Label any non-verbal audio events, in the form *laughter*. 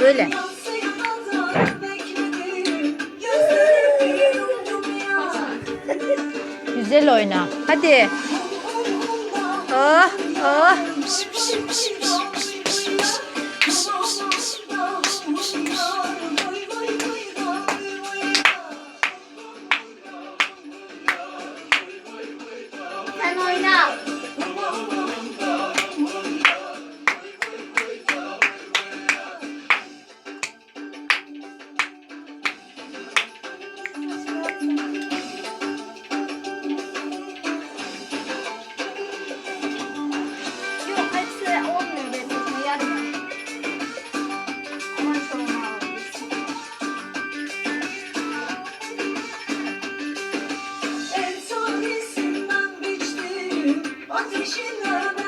söyle. *laughs* Güzel oyna. Hadi. Oh, oh. Piş, piş, piş, piş, piş. Piş, piş, piş. Biçtim ateşine